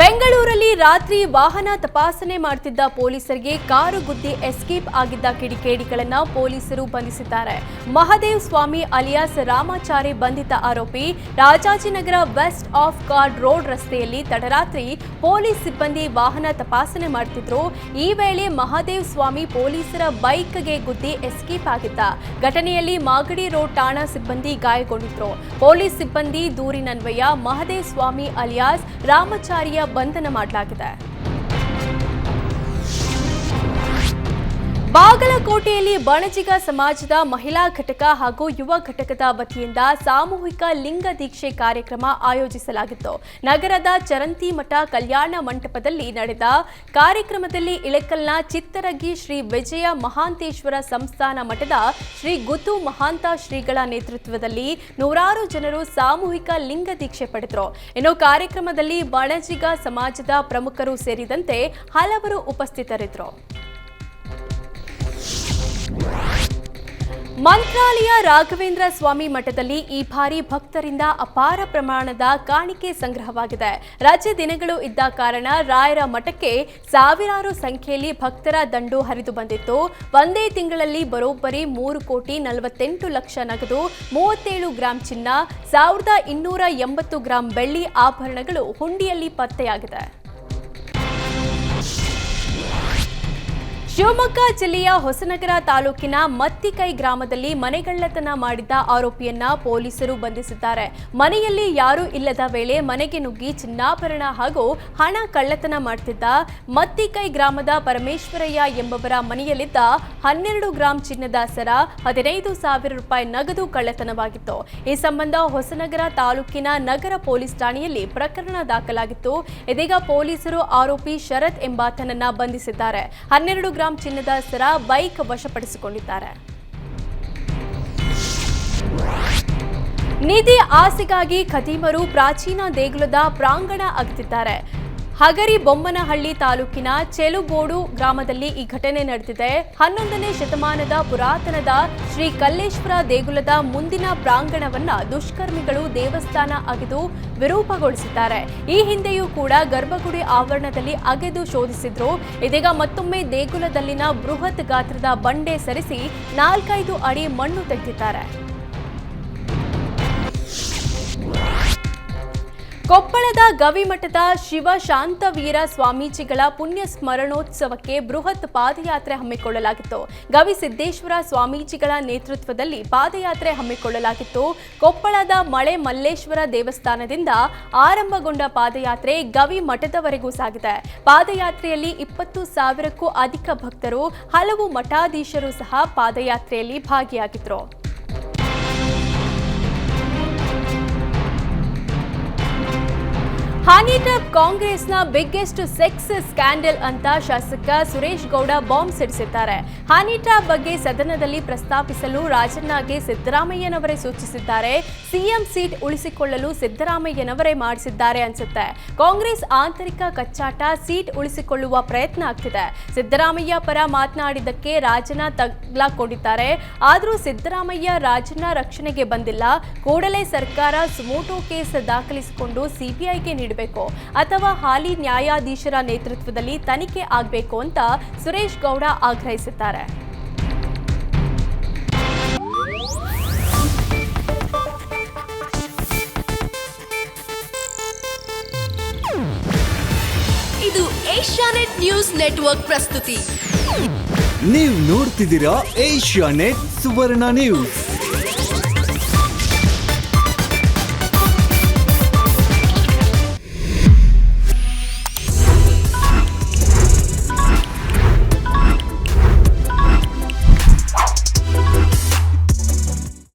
ಬೆಂಗಳೂರಲ್ಲಿ ರಾತ್ರಿ ವಾಹನ ತಪಾಸಣೆ ಮಾಡ್ತಿದ್ದ ಪೊಲೀಸರಿಗೆ ಕಾರು ಗುದ್ದಿ ಎಸ್ಕೇಪ್ ಆಗಿದ್ದ ಕಿಡಿಕೇಡಿಗಳನ್ನ ಪೊಲೀಸರು ಬಂಧಿಸಿದ್ದಾರೆ. ಮಹದೇವ್ ಸ್ವಾಮಿ ಅಲಿಯಾಸ್ ರಾಮಾಚಾರಿ ಬಂಧಿತ ಆರೋಪಿ Rajajinagar west of chord road ರಸ್ತೆಯಲ್ಲಿ ತಡರಾತ್ರಿ ಪೊಲೀಸ್ ಸಿಬ್ಬಂದಿ ವಾಹನ ತಪಾಸಣೆ ಮಾಡ್ತಿದ್ರು. ಈ ವೇಳೆ ಮಹದೇವ್ ಸ್ವಾಮಿ ಪೊಲೀಸರ ಬೈಕ್ಗೆ ಗುದ್ದಿ ಎಸ್ಕೇಪ್ ಆಗಿದ್ದ. ಘಟನೆಯಲ್ಲಿ ಮಾಗಡಿ ರೋಡ್ ಠಾಣಾ ಸಿಬ್ಬಂದಿ ಗಾಯಗೊಂಡಿದ್ರು. ಪೊಲೀಸ್ ಸಿಬ್ಬಂದಿ ದೂರಿನನ್ವಯ ಮಹದೇವ್ ಸ್ವಾಮಿ ಅಲಿಯಾಸ್ ರಾಮಚಾರಿಯ ಬಂಧನ ಮಾಡಲಾಗಿದೆ. ಬಾಗಲಕೋಟೆಯಲ್ಲಿ ಬಣಜಿಗ ಸಮಾಜದ ಮಹಿಳಾ ಘಟಕ ಹಾಗೂ ಯುವ ಘಟಕದ ವತಿಯಿಂದ ಸಾಮೂಹಿಕ ಲಿಂಗ ದೀಕ್ಷೆ ಕಾರ್ಯಕ್ರಮ ಆಯೋಜಿಸಲಾಗಿತ್ತು. ನಗರದ ಚರಂತಿ ಮಠ ಕಲ್ಯಾಣ ಮಂಟಪದಲ್ಲಿ ನಡೆದ ಕಾರ್ಯಕ್ರಮದಲ್ಲಿ ಇಳಕಲ್ನ ಚಿತ್ತರಗಿ ಶ್ರೀ ವಿಜಯ ಮಹಾಂತೇಶ್ವರ ಸಂಸ್ಥಾನ ಮಠದ ಶ್ರೀ ಗುತು ಮಹಾಂತ ಶ್ರೀಗಳ ನೇತೃತ್ವದಲ್ಲಿ ನೂರಾರು ಜನರು ಸಾಮೂಹಿಕ ಲಿಂಗ ದೀಕ್ಷೆ ಪಡೆದರು. ಇನ್ನು ಕಾರ್ಯಕ್ರಮದಲ್ಲಿ ಬಾಣಜಿಗ ಸಮಾಜದ ಪ್ರಮುಖರು ಸೇರಿದಂತೆ ಹಲವರು ಉಪಸ್ಥಿತರಿದ್ದರು. ಮಂತ್ರಾಲಯ ರಾಘವೇಂದ್ರ ಸ್ವಾಮಿ ಮಠದಲ್ಲಿ ಈ ಬಾರಿ ಭಕ್ತರಿಂದ ಅಪಾರ ಪ್ರಮಾಣದ ಕಾಣಿಕೆ ಸಂಗ್ರಹವಾಗಿದೆ. ರಜೆ ದಿನಗಳು ಇದ್ದ ಕಾರಣ ರಾಯರ ಮಠಕ್ಕೆ ಸಾವಿರಾರು ಸಂಖ್ಯೆಯಲ್ಲಿ ಭಕ್ತರ ದಂಡು ಹರಿದು ಬಂದಿತ್ತು. ಒಂದೇ ತಿಂಗಳಲ್ಲಿ ಬರೋಬ್ಬರಿ ಮೂರು ಕೋಟಿ ನಲವತ್ತೆಂಟು ಲಕ್ಷ ನಗದು, ಮೂವತ್ತೇಳು ಗ್ರಾಂ ಚಿನ್ನ, ಸಾವಿರದ ಇನ್ನೂರ ಎಂಬತ್ತು ಗ್ರಾಂ ಬೆಳ್ಳಿ ಆಭರಣಗಳು ಹುಂಡಿಯಲ್ಲಿ ಪತ್ತೆಯಾಗಿದೆ. ಶಿವಮೊಗ್ಗ ಜಿಲ್ಲೆಯ ಹೊಸನಗರ ತಾಲೂಕಿನ ಮತ್ತಿಕೈ ಗ್ರಾಮದಲ್ಲಿ ಮನೆಗಳ್ಳತನ ಮಾಡಿದ್ದ ಆರೋಪಿಯನ್ನ ಪೊಲೀಸರು ಬಂಧಿಸಿದ್ದಾರೆ. ಮನೆಯಲ್ಲಿ ಯಾರೂ ಇಲ್ಲದ ವೇಳೆ ಮನೆಗೆ ನುಗ್ಗಿ ಚಿನ್ನಾಭರಣ ಹಾಗೂ ಹಣ ಕಳ್ಳತನ ಮಾಡ್ತಿದ್ದ ಮತ್ತಿಕೈ ಗ್ರಾಮದ ಪರಮೇಶ್ವರಯ್ಯ ಎಂಬವರ ಮನೆಯಲ್ಲಿದ್ದ ಹನ್ನೆರಡು ಗ್ರಾಂ ಚಿನ್ನದ ಸರ, ಹದಿನೈದು ಸಾವಿರ ರೂಪಾಯಿ ನಗದು ಕಳ್ಳತನವಾಗಿತ್ತು. ಈ ಸಂಬಂಧ ಹೊಸನಗರ ತಾಲೂಕಿನ ನಗರ ಪೊಲೀಸ್ ಠಾಣೆಯಲ್ಲಿ ಪ್ರಕರಣ ದಾಖಲಾಗಿತ್ತು. ಇದೀಗ ಪೊಲೀಸರು ಆರೋಪಿ ಶರತ್ ಎಂಬಾತನನ್ನ ಬಂಧಿಸಿದ್ದಾರೆ. ಹನ್ನೆರಡು ಗ್ರಾಂ ಚಿನ್ನದ ಸರ ಬೈಕ್ ವಶಪಡಿಸಿಕೊಂಡಿದ್ದಾರೆ. ನಿಧಿ ಆಸೆಗಾಗಿ ಖದೀಮರು ಪ್ರಾಚೀನ ದೇಗುಲದ ಪ್ರಾಂಗಣ ಅಗೆದಿದ್ದಾರೆ ಹಗರಿ ಬೊಮ್ಮನಹಳ್ಳಿ ತಾಲೂಕಿನ ಚೆಲುಗೋಡು ಗ್ರಾಮದಲ್ಲಿ ಈ ಘಟನೆ ನಡೆದಿದೆ. ಹನ್ನೊಂದನೇ ಶತಮಾನದ ಪುರಾತನದ ಶ್ರೀ ಕಲ್ಲೇಶ್ವರ ದೇಗುಲದ ಮುಂದಿನ ಪ್ರಾಂಗಣವನ್ನ ದುಷ್ಕರ್ಮಿಗಳು ದೇವಸ್ಥಾನ ಅಗೆದು ವಿರೂಪಗೊಳಿಸಿದ್ದಾರೆ. ಈ ಹಿಂದೆಯೂ ಕೂಡ ಗರ್ಭಗುಡಿ ಆವರಣದಲ್ಲಿ ಅಗೆದು ಶೋಧಿಸಿದ್ರು. ಇದೀಗ ಮತ್ತೊಮ್ಮೆ ದೇಗುಲದಲ್ಲಿನ ಬೃಹತ್ ಗಾತ್ರದ ಬಂಡೆ ಸರಿಸಿ ನಾಲ್ಕೈದು ಅಡಿ ಮಣ್ಣು ತೆಗೆದಿದ್ದಾರೆ. ಕೊಪ್ಪಳದ ಗವಿಮಠದ ಶಿವ ಶಾಂತವೀರ ಸ್ವಾಮೀಜಿಗಳ ಪುಣ್ಯ ಸ್ಮರಣೋತ್ಸವಕ್ಕೆ ಬೃಹತ್ ಪಾದಯಾತ್ರೆ ಹಮ್ಮಿಕೊಳ್ಳಲಾಗಿತ್ತು. ಗವಿ ಸಿದ್ದೇಶ್ವರ ಸ್ವಾಮೀಜಿಗಳ ನೇತೃತ್ವದಲ್ಲಿ ಪಾದಯಾತ್ರೆ ಹಮ್ಮಿಕೊಳ್ಳಲಾಗಿತ್ತು. ಕೊಪ್ಪಳದ ಮಳೆ ಮಲ್ಲೇಶ್ವರ ದೇವಸ್ಥಾನದಿಂದ ಆರಂಭಗೊಂಡ ಪಾದಯಾತ್ರೆ ಗವಿ ಮಠದವರೆಗೂ ಸಾಗಿದೆ. ಪಾದಯಾತ್ರೆಯಲ್ಲಿ ಇಪ್ಪತ್ತು ಸಾವಿರಕ್ಕೂ ಅಧಿಕ ಭಕ್ತರು, ಹಲವು ಮಠಾಧೀಶರು ಸಹ ಪಾದಯಾತ್ರೆಯಲ್ಲಿ ಭಾಗಿಯಾಗಿದ್ದರು ಹನಿ ಕಾಂಗ್ರೆಸ್ನ ಬಿಗ್ಗೆಸ್ಟ್ ಸೆಕ್ಸ್ ಸ್ಕ್ಯಾಂಡಲ್ ಅಂತ ಶಾಸಕ ಸುರೇಶ್ ಗೌಡ ಬಾಂಬ್ ಸಿಡಿಸಿದ್ದಾರೆ. ಹನಿ ಬಗ್ಗೆ ಸದನದಲ್ಲಿ ಪ್ರಸ್ತಾಪಿಸಲು ರಾಜಣ್ಣಗೆ ಸಿದ್ದರಾಮಯ್ಯನವರೇ ಸೂಚಿಸಿದ್ದಾರೆ. ಸಿಎಂ ಸೀಟ್ ಉಳಿಸಿಕೊಳ್ಳಲು ಸಿದ್ದರಾಮಯ್ಯನವರೇ ಮಾಡಿಸಿದ್ದಾರೆ ಅನ್ಸುತ್ತೆ. ಕಾಂಗ್ರೆಸ್ ಆಂತರಿಕ ಕಚ್ಚಾಟ ಸೀಟ್ ಉಳಿಸಿಕೊಳ್ಳುವ ಪ್ರಯತ್ನ ಆಗ್ತಿದೆ. ಸಿದ್ದರಾಮಯ್ಯ ಪರ ಮಾತನಾಡಿದ್ದಕ್ಕೆ ರಾಜನ ತಗ್ಲಾಕೊಂಡಿದ್ದಾರೆ ಆದರೂ ಸಿದ್ದರಾಮಯ್ಯ ರಾಜನ ರಕ್ಷಣೆಗೆ ಬಂದಿಲ್ಲ. ಕೂಡಲೇ ಸರ್ಕಾರ ಸುಮೋಟೋ ಕೇಸ್ ದಾಖಲಿಸಿಕೊಂಡು ಸಿಬಿಐಗೆ ನೀಡಬೇಕು ಅಥವಾ ಹಾಲಿ ನ್ಯಾಯಾಧೀಶರ ನೇತೃತ್ವದಲ್ಲಿ ತನಿಖೆ ಆಗಬೇಕು ಅಂತ ಸುರೇಶ್ ಗೌಡ ಆಗ್ರಹಿಸಿದ್ದಾರೆ. ಇದು ಏಷ್ಯಾನೆಟ್ ನ್ಯೂಸ್ ನೆಟ್ವರ್ಕ್ ಪ್ರಸ್ತುತಿ. ನೀವು ನೋಡ್ತಿದ್ದೀರಾ ಏಷ್ಯಾನೆಟ್ ಸುವರ್ಣ ನ್ಯೂಸ್.